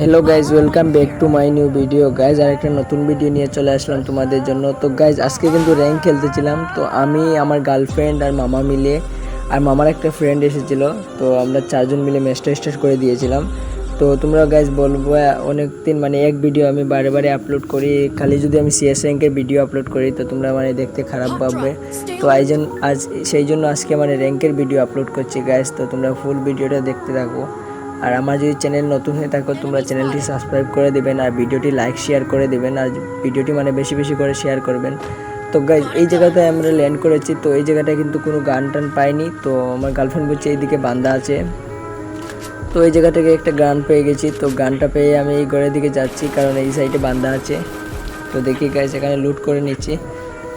Hello guys welcome back to my new video guys আর একটা নতুন video নিয়ে চলে আসলাম তোমাদের জন্য। তো গাইজ আজকে কিন্তু র্যাঙ্ক খেলতেছিলাম। তো আমি, আমার গার্লফ্রেন্ড আর মামা মিলে, আর মামার একটা ফ্রেন্ড এসেছিল। তো আমরা চারজন মিলে ম্যাচটা স্টার্ট করে দিয়েছিলাম। তো তোমরা গাইজ বলব অনেক দিন মানে এক ভিডিও আমি বারে বারে আপলোড করি। খালি যদি আমি সিএস র্যাঙ্কের ভিডিও আপলোড করি, তো তোমরা মানে দেখতে খারাপ ভাববে তো জন্য আজ, সেই জন্য আজকে মানে র্যাঙ্কের ভিডিও আপলোড করছি গাইজ তো তোমরা ফুল ভিডিওটা দেখতে থাকো। আর আমার যদি চ্যানেল নতুন হয়ে থাকো, তোমরা চ্যানেলটি সাবস্ক্রাইব করে দেবেন আর ভিডিওটি লাইক শেয়ার করে দেবেন আর ভিডিওটি মানে বেশি বেশি করে শেয়ার করবেন। তো গাইজ এই জায়গাটায় আমরা ল্যান্ড করেছি, তো এই জায়গাটায় কিন্তু কোনো গান টান পাইনি। তো আমার গার্লফ্রেন্ড বলছে, এইদিকে বান্ধা আছে। তো এই জায়গা থেকে একটা গান পেয়ে গেছি। তো গানটা পেয়ে আমি এই ঘরের দিকে যাচ্ছি, কারণ এই সাইডে বান্ধা আছে। তো দেখি গাইজ এখানে লুট করে নিচ্ছি।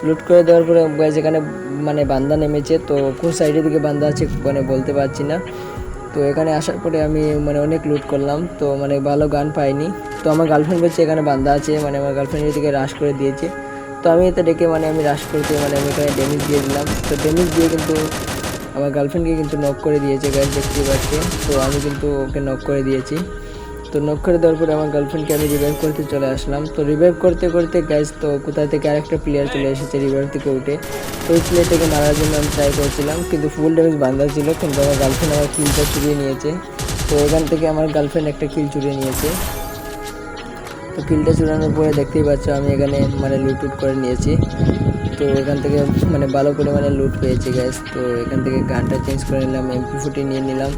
লুট করে দেওয়ার পরে গাইজ এখানে মানে বান্দা নেমেছে। তো কোন সাইডের দিকে বান্দা আছে মানে বলতে পারছি না। তো এখানে আসার পরে আমি মানে অনেক লুট করলাম, তো মানে ভালো গান পাইনি। তো আমার গার্লফ্রেন্ড বলছে, এখানে বান্ধা আছে। মানে আমার গার্লফ্রেন্ড এদিকে রাশ করে দিয়েছে। তো আমি এতে ডেকে মানে আমি রাশ করতে মানে আমি এখানে ড্যামেজ দিয়ে দিলাম। তো ড্যামেজ দিয়ে কিন্তু আমার গার্লফ্রেন্ডকে কিন্তু নক করে দিয়েছে গাছ দেখতে পাচ্ছে তো আমি কিন্তু ওকে নক করে দিয়েছি। তো নক করে দেওয়ার পরে আমার গার্লফ্রেন্ডকে আমি রিভাইভ করতে চলে আসলাম। তো রিভাইভ করতে করতে গ্যাস তো কোথা থেকে আরেকটা প্লেয়ার চলে এসেছে রিভাইভ থেকে উঠে, তো ওই প্লেয়ারটাকে মারার জন্য আমি ট্রাই করছিলাম, কিন্তু ফুল ড্যামেজ বান্ধা ছিল, কিন্তু আমার গার্লফ্রেন্ড আমার কিলটা চুরিয়ে নিয়েছে। তো এখান থেকে আমার গার্লফ্রেন্ড একটা কিল চুরিয়ে নিয়েছে। তো কিলটা চুরানোর পরে দেখতেই পাচ্ছ আমি এখানে মানে লুট উট করে নিয়েছি। তো এখান থেকে মানে ভালো পরিমাণে লুট পেয়েছি গ্যাস তো এখান থেকে গানটা চেঞ্জ করে নিলাম এমপি ফুটি নিয়ে নিলাম,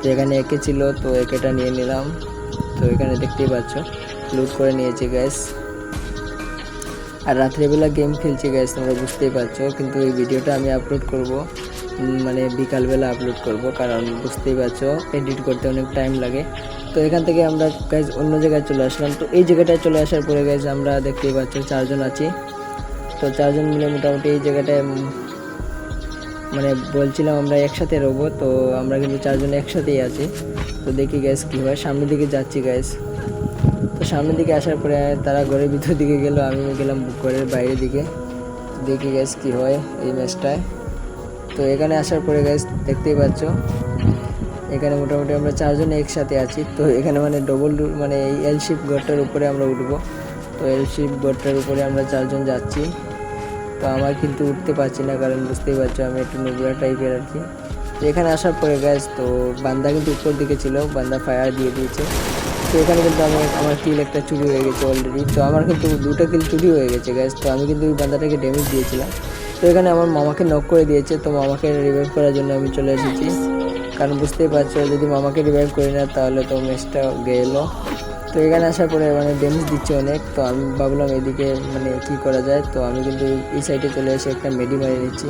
তো এখানে একে ছিল, তো একেটা নিয়ে নিলাম। তো এখানে দেখতেই পাচ্ছ। লুট করে নিয়েছি গ্যাস আর রাত্রেবেলা গেম খেলছি গ্যাস তোমরা বুঝতেই পারছ। কিন্তু এই ভিডিওটা আমি আপলোড করব মানে বিকালবেলা আপলোড করব, কারণ বুঝতেই পারছ এডিট করতে অনেক টাইম লাগে। তো এখান থেকে আমরা গ্যাস অন্য জায়গায় চলে আসলাম। তো এই জায়গাটায় চলে আসার পরে গ্যাস আমরা দেখতেই পাচ্ছ, চারজন আছি। তো চারজন মিলে মোটামুটি এই জায়গাটায় মানে বলছিলাম আমরা একসাথে রবো, তো আমরা কিন্তু চারজন একসাথেই আছি। তো দেখি গ্যাস কী হয়। সামনের দিকে যাচ্ছি গ্যাস তো সামনের দিকে আসার পরে তারা ঘরের ভিতর দিকে গেল, আমি গেলাম ঘরের বাইরের দিকে। দেখি গ্যাস কী হয় এই ম্যাচটায় তো এখানে আসার পরে গ্যাস দেখতেই পাচ্ছ, এখানে মোটামুটি আমরা চারজন একসাথে আছি। তো এখানে মানে ডবল মানে এই এল শিপ ঘরটার উপরে আমরা উঠবো। তো এল শিপ ঘরটার উপরে আমরা চারজন যাচ্ছি। তো আমার কিন্তু উঠতে পারছি না, কারণ বুঝতেই পারছ আমি একটু নোংরা টাইপের আর কি। এখানে আসার পরে গ্যাস তো বান্দা কিন্তু উপর দিকে ছিল, বান্দা ফায়ার দিয়ে দিয়েছে। তো এখানে কিন্তু আমি আমার কিল একটা চুরি হয়ে গেছে অলরেডি তো আমার কিন্তু দুটো কিল চুরি হয়ে গেছে গ্যাস তো আমি কিন্তু ওই বান্দাটাকে ড্যামেজ দিয়েছিলাম। তো এখানে আমার মামাকে নক করে দিয়েছে, তো মামাকে রিভাইভ করার জন্য আমি চলে এসেছি। কারণ বুঝতেই পারছ, যদি মামাকে রিভাইভ করি না, তাহলে তো ম্যাচটা গেলো। তো এখানে আসার পরে মানে ড্যামেজ দিচ্ছে অনেক। তো আমি ভাবলাম এদিকে মানে কি করা যায়। তো আমি কিন্তু এই সাইডে চলে এসে একটা মেডি মারি নিচ্ছি।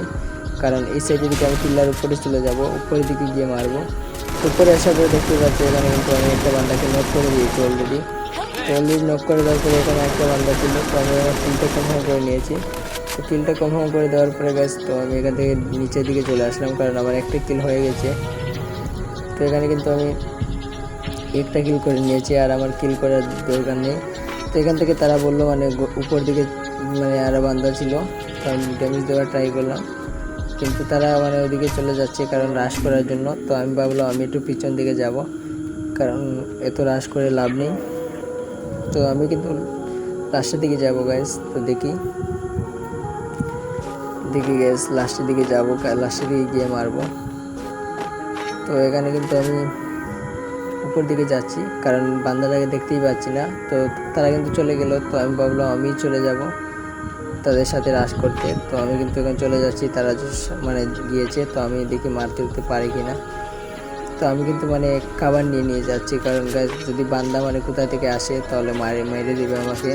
কারণ এই সাইডে দিকে আমি পিল্লার উপরে চলে যাব, উপরের দিকে গিয়ে মারবো। উপরে আসার পরে দেখতে পাচ্ছি এখানে কিন্তু আমি একটা বান্দাকে নক করে দিয়েছি অলরেডি তো অলরেডি নক করে দেওয়ার পরে এখানে একটা বান্দা ছিল। তো আমি আমার কিলটা কনফার্ম করে নিয়েছি। তো কিলটা কনফার্ম করে দেওয়ার পরে গাছ তো আমি এখান থেকে নিচের দিকে চলে আসলাম। কারণ আমার একটা কিল হয়ে গেছে। তো এখানে কিন্তু আমি একটা কিল করে নিয়েছি আর আমার কিল করার দরকার নেই। তো এখান থেকে তারা বলল মানে উপর দিকে মানে আরও বান্ধা ছিল, তো আমি ড্যামেজ দেওয়ার ট্রাই করলাম। কিন্তু তারা মানে ওইদিকে চলে যাচ্ছে কারণ রাশ করার জন্য। তো আমি ভাবলাম, আমি একটু পিছন দিকে যাব, কারণ এত রাশ করে লাভ নেই। তো আমি কিন্তু লাস্টের দিকে যাব গাইস তো দেখি। দেখি গ্যাস লাস্টের দিকে যাব লাস্টের দিকে গিয়ে মারবো। তো এখানে কিন্তু আমি উপর দিকে যাচ্ছি, কারণ বান্দাটাকে দেখতেই পাচ্ছি না। তো তারা কিন্তু চলে গেল, তো আমি ভাবলাম আমি চলে যাব তাদের সাথে রাশ করতে। তো আমি কিন্তু এখন চলে যাচ্ছি, তারা মানে গিয়েছে, তো আমি দেখি মারতে উঠতে পারি কি না তো আমি কিন্তু মানে খাবার নিয়ে নিয়ে যাচ্ছি, কারণ গাছ যদি বান্দা মানে কোথা থেকে আসে, তাহলে মারে মেরে দেবে আমাকে।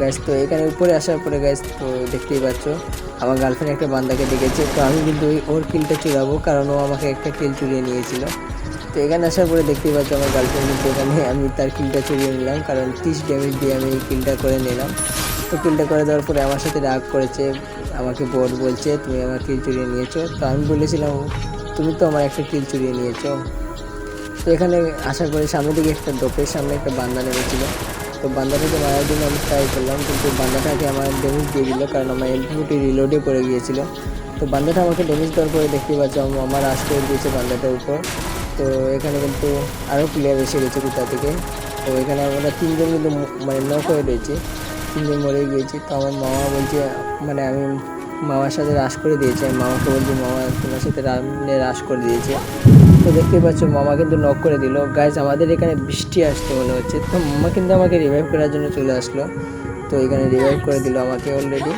গাছ তো এখানে উপরে আসার পরে গাছ তো দেখতেই পাচ্ছ আমার গার্লফ্রেন্ড একটা বান্দাকে দেখেছে, তো আমি কিন্তু ওই ওর কিলটা চুরাবো, কারণ ও আমাকে একটা কিল চুরিয়ে নিয়েছিল। তো এখানে আসার পরে দেখতেই পাচ্ছি আমার গার্লফ্রেন্ড কিন্তু এখানে আমি তার কিলটা চুরিয়ে নিলাম, কারণ তিরিশ ড্যামেজ দিয়ে আমি কিলটা করে নিলাম। তো কিলটা করে দেওয়ার পরে আমার সাথে রাগ করেছে, আমাকে বোর্ড বলছে, তুমি আমার কিল চুরিয়ে নিয়েছো। তো আমি বলেছিলাম, তুমি তো আমার একটা কিল চুরিয়ে নিয়েছো। তো এখানে আশা করি সামনে দিকে একটা ডোপের সামনে একটা বান্দা নেমেছিল। তো বান্দাটাকে মারার জন্য আমি ট্রাই করলাম, কিন্তু বান্দাটাকে আমার ড্যামেজ দিয়ে দিল, কারণ আমার এলপিটি রিলোডে পড়ে গিয়েছিল। তো বান্দাটা আমাকে ড্যামেজ দেওয়ার পরে দেখতে পাচ্ছি আমার আসতে দিয়েছে বান্দাটার উপর। তো এখানে কিন্তু আরও প্লেয়ার এসে গেছে কোথা থেকে। তো এখানে আমরা তিনজন কিন্তু মানে নক হয়ে রয়েছে তিনজন মরে গিয়েছি। তো আমার মামা বলছে মানে আমি মামার সাথে রাশ করে দিয়েছে। আমি মামাকে বলছি, মামা, তোমার সাথে রামনে রাশ করে দিয়েছে। তো দেখতে পাচ্ছ, মামা কিন্তু নক করে দিল। গাইজ আমাদের এখানে বৃষ্টি আসতে মনে হচ্ছে। তো মামা কিন্তু আমাকে রিভাইভ করার জন্য চলে আসলো। তো এখানে রিভাইভ করে দিল আমাকে অলরেডি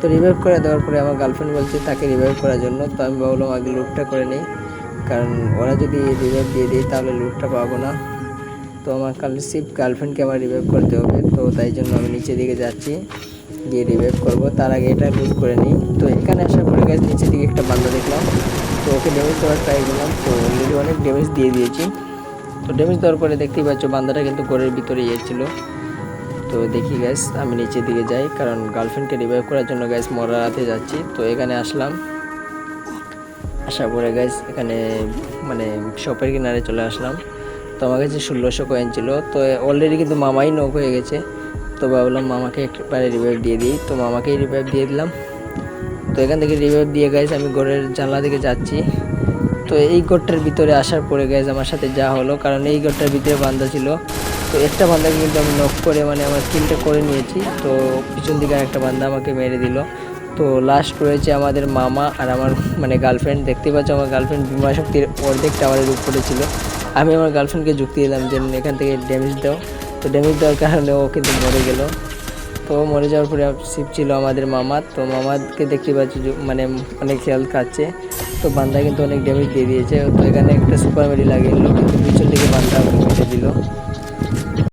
তো রিভাইভ করে দেওয়ার পরে আমার গার্লফ্রেন্ড বলছে তাকে রিভাইভ করার জন্য। তো আমি ভাবলাম আগে লুটটা করে নিই। কারণ ওরা যদি রিভাইভ দিয়ে দিই তাহলে লুটটা পাবো না। তো আমার কাল শিব গার্লফ্রেন্ডকে আমার রিভাইভ করতে হবে। তো তাই জন্য আমি নিচের দিকে যাচ্ছি। গিয়ে রিভাইভ করব। তার আগে এটা লুট করে নিই। তো এখানে আসার পরে গাছ নিচের দিকে একটা বান্ধা দেখলাম। তো ওকে ড্যামেজ দেওয়ার ট্রাই করলাম। তো অলরেডি অনেক ড্যামেজ দিয়ে দিয়েছি। তো ড্যামেজ দেওয়ার পরে দেখতেই পাচ্ছ বান্দাটা কিন্তু ঘরের ভিতরে ইয়েছিল তো দেখি গ্যাস আমি নিচের দিকে যাই। কারণ গার্লফ্রেন্ডকে রিভাইভ করার জন্য গ্যাস মরাতে যাচ্ছি। তো এখানে আসলাম। আসার পরে গ্যাস এখানে মানে শপের কিনারে চলে আসলাম। তো আমার কাছে ষোলোশো কয়েন ছিল। তো অলরেডি কিন্তু মামাই নক হয়ে গেছে। তো ভাবলাম মামাকে একবারে রিভাইভ দিয়ে দিই। তো মামাকেই রিভাইভ দিয়ে দিলাম। তো এখান থেকে রিভাইভ দিয়ে গাইজ আমি ঘরের জানলা দিকে যাচ্ছি। তো এই ঘরটার ভিতরে আসার পরে গাইজ আমার সাথে যা হলো। কারণ এই ঘরটার ভিতরে বান্ধা ছিল। তো একটা বান্দাকে কিন্তু আমি নক করে মানে আমার কিলটা করে নিয়েছি। তো পিছন দিকে একটা বান্দা আমাকে মেরে দিল। তো লাস্ট রয়েছে আমাদের মামা আর আমার মানে গার্লফ্রেন্ড দেখতে পাচ্ছ আমার গার্লফ্রেন্ড বিমা শক্তির অর্ধেক টাওয়ারের উপরে ছিল। আমি আমার গার্লফ্রেন্ডকে যুক্তি দিলাম যে, এখান থেকে ড্যামেজ দাও। তো ড্যামেজ দেওয়ার কারণে ও কিন্তু মরে গেল। তো মরে যাওয়ার পরে শিব ছিল আমাদের মামা তো মামাকে দেখতে পাচ্ছি মানে অনেক খেয়াল খাচ্ছে তো বান্দা কিন্তু অনেক ড্যামেজ দিয়ে দিয়েছে। তো এখানে একটা সুপার মেডি লাগিয়ে কিন্তু পিছন থেকে বান্দা দিল।